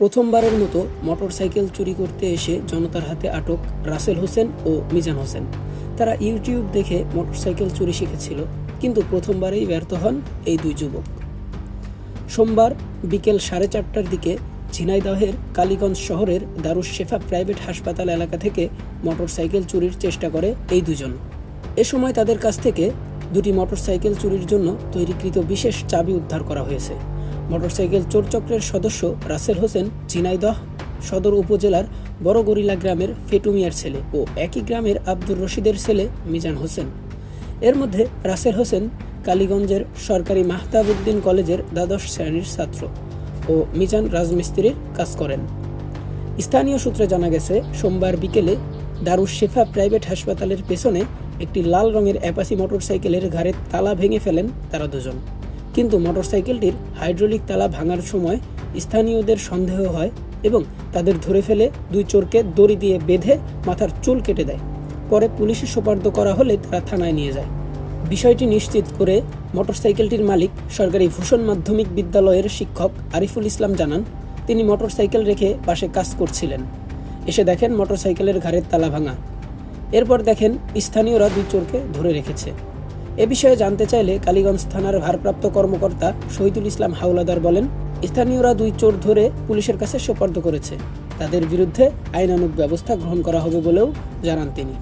প্রথমবারের মতো মোটরসাইকেল চুরি করতে এসে জনতার হাতে আটক রাসেল হোসেন ও মিজান হোসেন। তারা ইউটিউব দেখে মোটরসাইকেল চুরি শিখেছিল, কিন্তু প্রথমবারেই ব্যর্থ হন এই দুই যুবক। সোমবার বিকেল সাড়ে চারটার দিকে ঝিনাইদহের কালীগঞ্জ শহরের দারুস শেফা প্রাইভেট হাসপাতাল এলাকা থেকে মোটরসাইকেল চুরির চেষ্টা করে এই দুজন। এ সময় তাদের কাছ থেকে দুটি মোটরসাইকেল চুরির জন্য তৈরিকৃত বিশেষ চাবি উদ্ধার করা হয়েছে। মোটরসাইকেল চোরচক্রের সদস্য রাসেল হোসেন ঝিনাইদহ সদর উপজেলার বড়গরিলা গ্রামের ফেটুমিয়ার ছেলে ও একই গ্রামের আব্দুর রশিদের ছেলে মিজান হোসেন। এর মধ্যে রাসেল হোসেন কালীগঞ্জের সরকারি মাহতাবউদ্দিন কলেজের দ্বাদশ শ্রেণির ছাত্র ও মিজান রাজমিস্ত্রির কাজ করেন। স্থানীয় সূত্রে জানা গেছে, সোমবার বিকেলে দারুস শেফা প্রাইভেট হাসপাতালের পেছনে একটি লাল রঙের অ্যাপাসি মোটরসাইকেলের ঘাড়ে তালা ভেঙে ফেলেন তারা দুজন। কিন্তু মোটরসাইকেলটির হাইড্রোলিক তালা ভাঙার সময় স্থানীয়দের সন্দেহ হয় এবং তাদের ধরে ফেলে দুই চোরকে দড়ি দিয়ে বেঁধে মাথার চুল কেটে দেয়। পরে পুলিশে সোপার্দ করা হলে তারা থানায় নিয়ে যায়। বিষয়টি নিশ্চিত করে মোটরসাইকেলটির মালিক সরকারি ভূষণ মাধ্যমিক বিদ্যালয়ের শিক্ষক আরিফুল ইসলাম জানান, তিনি মোটরসাইকেল রেখে পাশে কাজ করছিলেন। এসে দেখেন মোটরসাইকেলের ঘাড়ের তালা ভাঙা। এরপর দেখেন স্থানীয়রা দুই চোরকে ধরে রেখেছে। এ বিষয়ে জানতে চাইলে কালীগঞ্জ থানার ভারপ্রাপ্ত কর্মকর্তা শহীদুল ইসলাম হাওলাদার বলেন, স্থানীয়রা দুই চোর ধরে পুলিশের কাছে সোপর্দ করেছে। তাদের বিরুদ্ধে আইনানুগ ব্যবস্থা গ্রহণ করা হবে বলেও জানান তিনি।